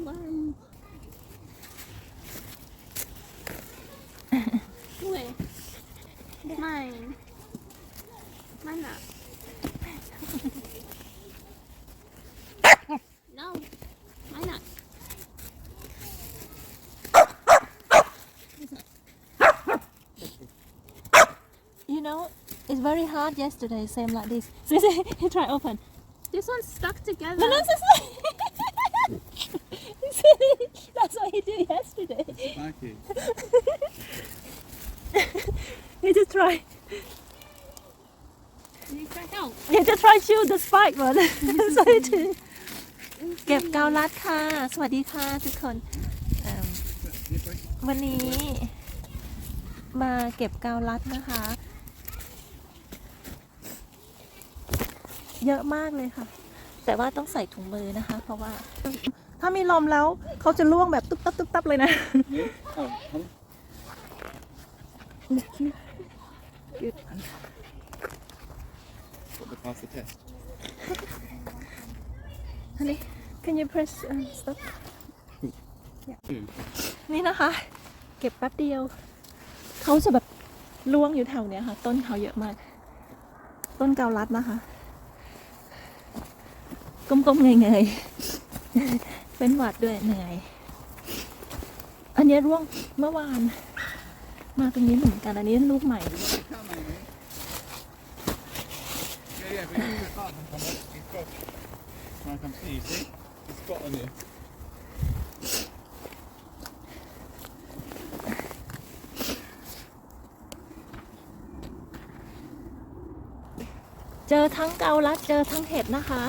Alarm. Wait. Mine. Mine not. no. Mine not. you know, it's very hard yesterday, same like this. So see, try open. This one's stuck together. No, no, Spiky. he just try Need to help. he just try shoot the spike หมด so he did เก็บเกาลัดค่ะ สวัสดีค่ะทุกคนเอิ่มวันนี้มาเก็บเกาลัดนะคะ เยอะมากเลยค่ะ แต่ว่าต้องใส่ถุงมือนะคะ เพราะว่า ถ้ามีลมแล้วเขาจะล่วงแบบตุ๊บตับตุ๊บตับเลยนะ Oh, come Got to pass the test. Honey can you press um, stop Two. นี่นะคะ เก็บแป๊บเดียว เขาจะแบบล่วงอยู่แถวเนี้ยค่ะ ต้นเขาเยอะมาก ต้นเกาลัดนะคะ ก้มๆเงยๆ เป็นหวัดด้วยเหนื่อย อันนี้ร่วงเมื่อวาน มาตรงนี้เหมือนกันอันนี้ลูกใหม่เจอทั้งเกาลัดเจอทั้งเห็ดนะคะ